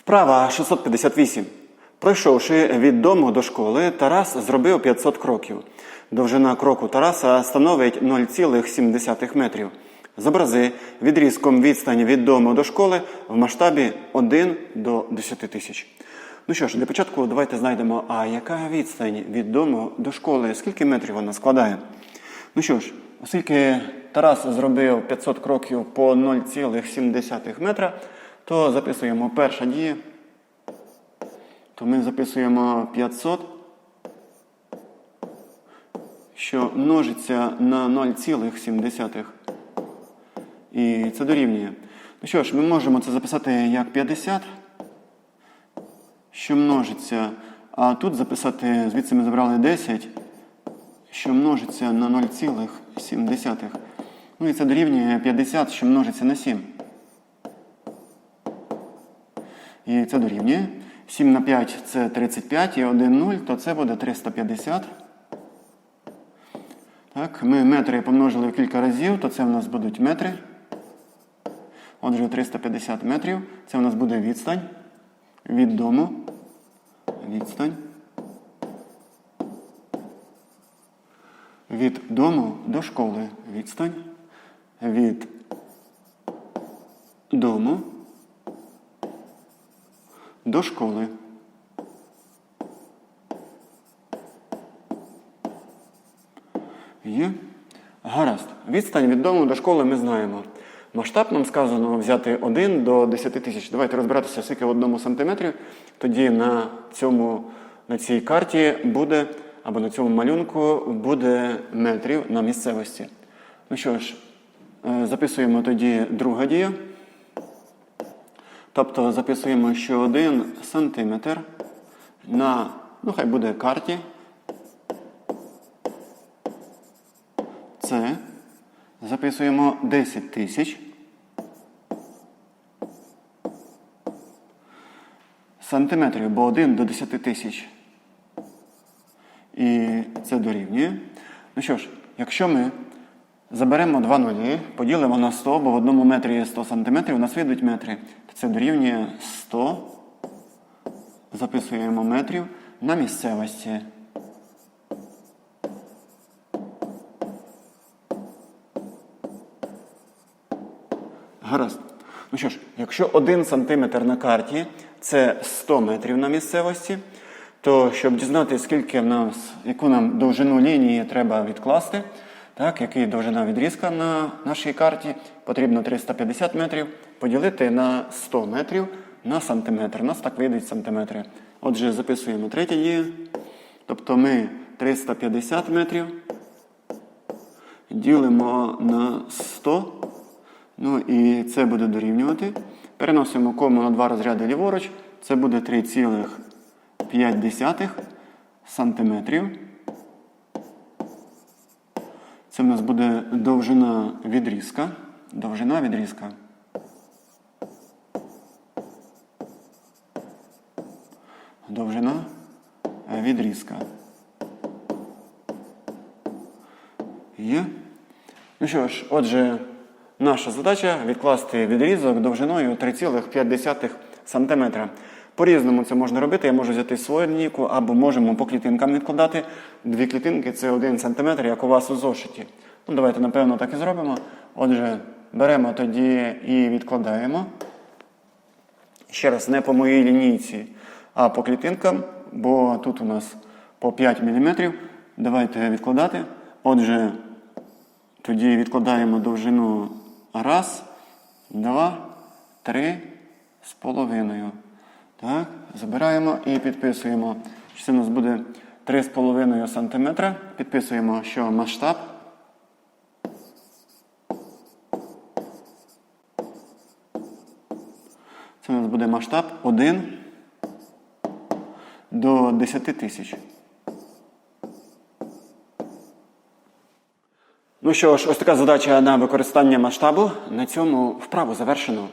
Вправа 658. Пройшовши від дому до школи, Тарас зробив 500 кроків. Довжина кроку Тараса становить 0,7 метрів. Зобрази відрізком відстань від дому до школи в масштабі 1 до 10 тисяч. Ну що ж, для початку давайте знайдемо, а яка відстань від дому до школи, скільки метрів вона складає. Ну що ж, оскільки Тарас зробив 500 кроків по 0,7 метра, то записуємо перша дія. То ми записуємо 500, що множиться на 0,7. І це дорівнює. Ну що ж, ми можемо це записати як 50, що множиться. А тут записати, звідси ми забрали 10, що множиться на 0,7. Ну і це дорівнює 50, що множиться на 7. І це дорівнює. 7 на 5 це 35 і 1 0, то це буде 350. Так, ми метри помножили в кілька разів, то це в нас будуть метри. Отже, 350 метрів. Це в нас буде відстань від дому. Відстань. Від дому до школи. Відстань. Від дому до школи. Є. Гаразд. Відстань від дому до школи ми знаємо. Масштаб нам сказано взяти 1 до 10 тисяч. Давайте розбиратися скільки в одному сантиметрі. Тоді на, цьому, на цій карті буде, або на цьому малюнку буде метрів на місцевості. Ну що ж, е, записуємо тоді друга дія. Тобто записуємо, що 1 сантиметр на, ну хай буде карті. Це записуємо 10 тисяч. Сантиметрів, бо 1 до 10 тисяч. І це дорівнює. Ну що ж, якщо ми заберемо два нулі, поділимо на 100, бо в одному метрі є 100 сантиметрів, у нас вийдуть метри. Це дорівнює 100. Записуємо метрів на місцевості. Гаразд. Ну що ж, якщо 1 сантиметр на карті це 100 метрів на місцевості, то щоб дізнатися, скільки в нас, яку нам довжину лінії треба відкласти, так, який довжина відрізка на нашій карті, потрібно 350 метрів поділити на 100 метрів на сантиметр. У нас так вийдуть сантиметри. Отже, записуємо третє дію. Тобто ми 350 метрів ділимо на 100. Ну і це буде дорівнювати. Переносимо кому на два розряди ліворуч. Це буде 3,5 сантиметрів. Це в нас буде довжина відрізка. Довжина відрізка. Довжина відрізка. Є. Ну що ж, отже, наша задача відкласти відрізок довжиною 3,5 см. По-різному це можна робити. Я можу взяти свою лінійку, або можемо по клітинкам відкладати. Дві клітинки це 1 см, як у вас у зошиті. Ну, давайте, напевно, так і зробимо. Отже, беремо тоді і відкладаємо. Ще раз, не по моїй лінійці, а по клітинкам, бо тут у нас по 5 мм. Давайте відкладати. Отже, тоді відкладаємо довжину раз, два, три з половиною. Так, забираємо і підписуємо. Це у нас буде 3,5 см. Підписуємо, що масштаб. Це у нас буде масштаб 1 до 10 тисяч. Ну що ж, ось така задача на використання масштабу. На цьому вправу завершено.